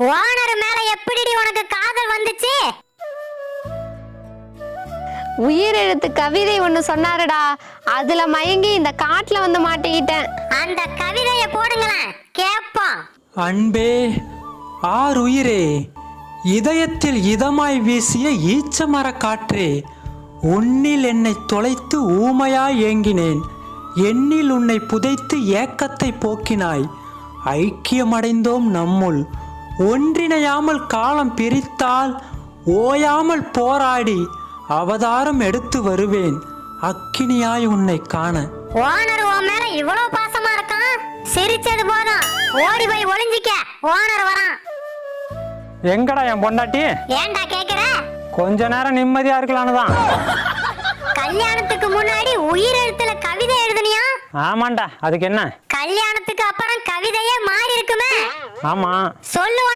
Owner மேல எப்படிடி உனக்கு காதல் வந்துச்சு? உயிரெழுத்து கவிதை ஒன்று சொன்னாருடா. அதுல மயங்கி இந்த காட்டுல வந்து மாட்டிக்கிட்டேன். அந்த கவிதைய போடுங்களேன். கேப்போம். அன்பே ஆருயிரே இதயத்தில் இதமாய் வீசிய ஈச்சமர காற்றே உன்னில் என்னை தொலைத்து ஊமையாய் ஏங்கினேன். எண்ணில் உன்னை புதைத்து ஏக்கத்தை போக்கினாய். ஐக்கியமடைந்தோம் நம்முள். ஒன்றிணையாமல் காலம் பிரித்தால் ஓயாமல் போராடி அவதாரம் எடுத்து வருவேன். அக்கினியாய் உன்னை காண. ஓனர் உன் மேல இவ்வளவு பாசமா இருக்கான்? சிரிச்சது போதும். ஓடி போய் ஒளிஞ்சிக்க. ஓனர் வரான். எங்கடா என் பொண்டாட்டி? ஏன்டா கேக்குற? கொஞ்ச நேரம் நிம்மதியா இருக்கலான்னு தான் கல்யாணத்துக்கு முன்னாடி உயிரெழுத்துல கவிதை எழுதுனியா? ஆமாண்டா அதுக்கு என்ன? கல்யாணத்துக்கு அப்புறம் கவிதையே மாறி இருக்குமே. ஆமா. சொல்லு